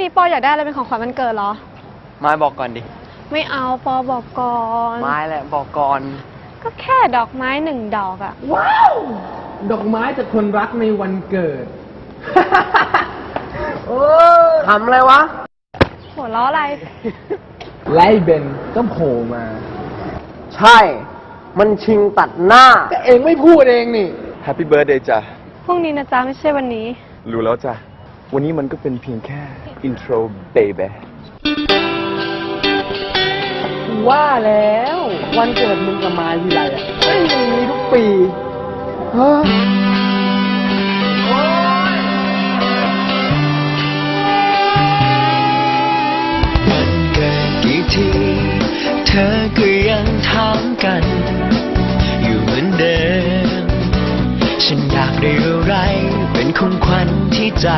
นี้ปออยากได้อะไรเป็นของขวัญวันเกิดเหรอ ไม้บอกก่อนดิ ไม่เอาปอบอกก่อนไม้แหละบอกก่อน ก็แค่ดอกไม้หนึ่งดอกอะว้าว ดอกไม้จากคนรักในวันเกิด โอ้ทำอะไรวะ หัวล้ออะไร ไล่เบนก็โผล่มา ใช่ มันชิงตัดหน้า แต่เองไม่พูดเองนี่แฮปปี้เบิร์ดเดย์จ้ะพรุ่งนี้นะจ๊ะไม่ใช่วันนี้ รู้แล้วจ้ะ วันนี้มันก็เป็นเพียงแค่อินโทรเบเบว่าแล้ววันเกิดมึงกับมาทีไรอะไม่มีทุกปีเฮ้ยวันเกิดกี่ทีเธอก็ยังถามกัน อยู่เหมือนเดิม ฉันอยากได้อะไร เป็นของขวัญที่ใจ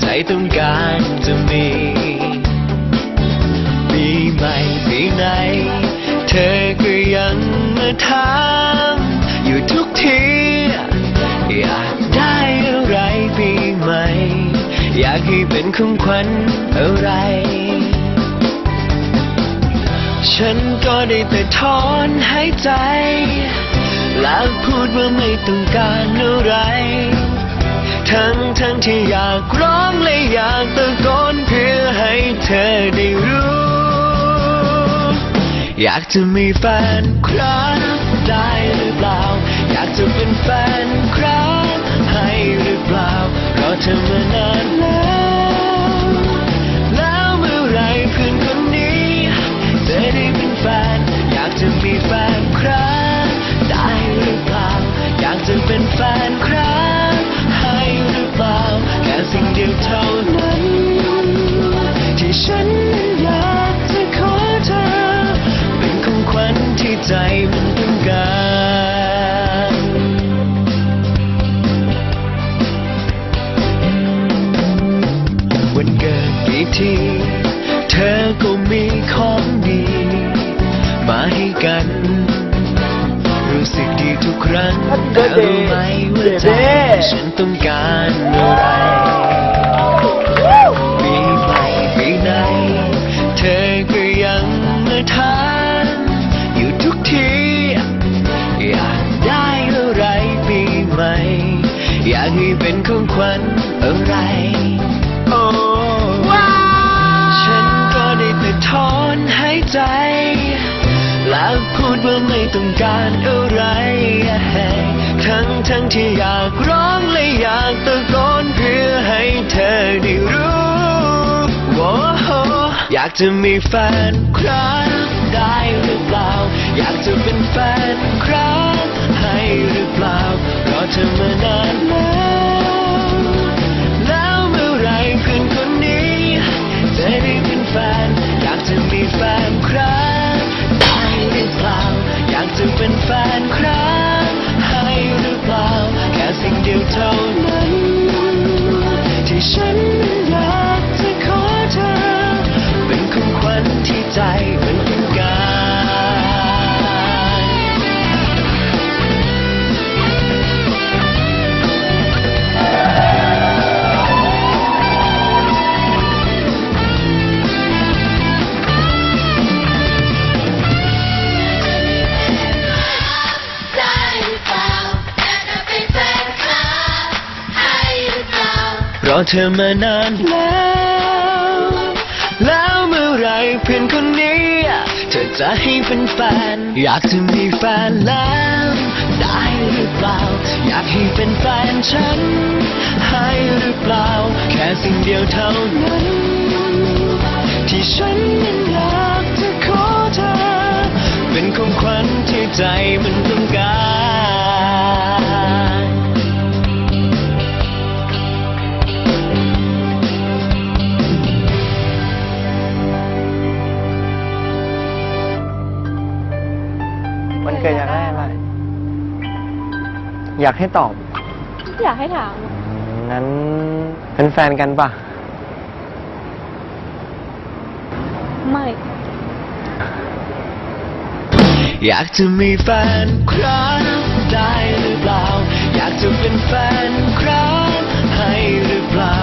ใจต้องการจะมี ปีใหม่ปีไหน เธอก็ยังมาถามอยู่ทุกที อยากได้อะไรปีใหม่ อยากให้เป็นของขวัญอะไร ฉันก็ได้แต่ถอนหายใจ แล้วพูดว่าไม่ต้องการอะไร ทั้งทั้งที่อยากร้องและอยากตะโกนเพื่อให้เธอได้รู้ อยากจะมีแฟนครั กัน รู้สึกดีทุกครั้ง Happy แต่ birthday รู้ไหมว่าใจ baby ฉันต้องการอะไรปีใหม่ปีไหน เธอก็ยังมาถามอยู่ทุกที อยากได้อะไรปีใหม่ อยากให้เป็นของขวัญอะไรโอ้ฉันก็ได้แต่ถอนหายใจ แล้วพูดว่าไม่ต้องการอะไร ทั้งทั้งที่อยากร้องและอยากตะโกนเพื่อให้เธอได้รู้โอ้อยากจะมีแฟนครับได้หรือเปล่า อยากจะเป็นแฟนครับให้หรือเปล่ารอเธอมานานแล้ว อเธอมานานแล้ว แล้วเมื่อไหรเพื่อนคนนี้ เธอจะให้เป็นแฟน อยากจะมีแฟนแล้ว ได้หรือเปล่า อยากให้เป็นแฟนฉัน ให้หรือเปล่า แค่สิ่งเดียวเท่านั้น ที่ฉันนั้นอยากจะขอเธอ เป็นของขวัญที่ใจมันต้องการ อยากให้ตอบอยากให้ถามงั้นเป็นแฟนกันป่ะไม่ อยากจะมีแฟนครับได้หรือเปล่า อยากจะเป็นแฟนครับให้หรือเปล่า